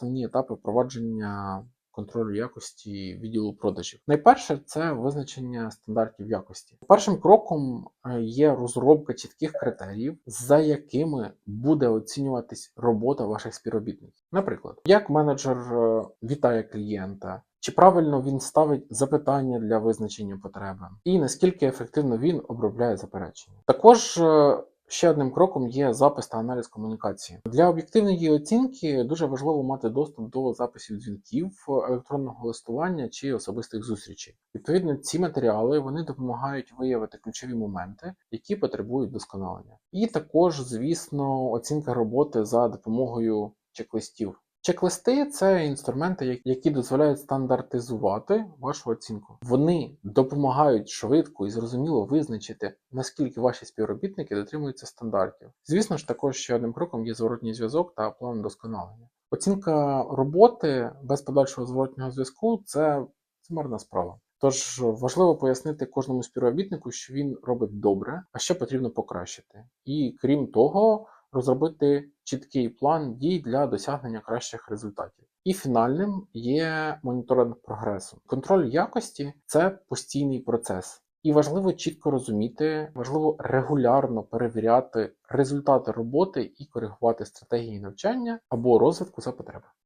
основні етапи впровадження контролю якості відділу продажів. Найперше це визначення стандартів якості. Першим кроком е, є розробка чітких критеріїв, за якими буде оцінюватись робота ваших співробітників. Наприклад, як менеджер е, вітає клієнта. Чи правильно він ставить запитання для визначення потреби, і наскільки ефективно він обробляє заперечення? Також е, ще одним кроком є запис та аналіз комунікації. Для об'єктивної оцінки дуже важливо мати доступ до записів дзвінків, електронного листування чи особистих зустрічей. Відповідно, ці матеріали вони допомагають виявити ключові моменти, які потребують досконалення. І також, звісно, оцінка роботи за допомогою чек-листів. Чек-листи це інструменти, які дозволяють стандартизувати вашу оцінку. Вони допомагають швидко і зрозуміло визначити, наскільки ваші співробітники дотримуються стандартів. Звісно ж, також ще одним кроком є зворотній зв'язок та план досконалення. Оцінка роботи без подальшого зворотнього зв'язку це, марна справа. Тож важливо пояснити кожному співробітнику, що він робить добре, а що потрібно покращити. І крім того, розробити чіткий план дій для досягнення кращих результатів. І фінальним є моніторинг прогресу. Контроль якості це постійний процес. І важливо чітко розуміти, важливо регулярно перевіряти результати роботи і коригувати стратегії навчання або розвитку за потреби.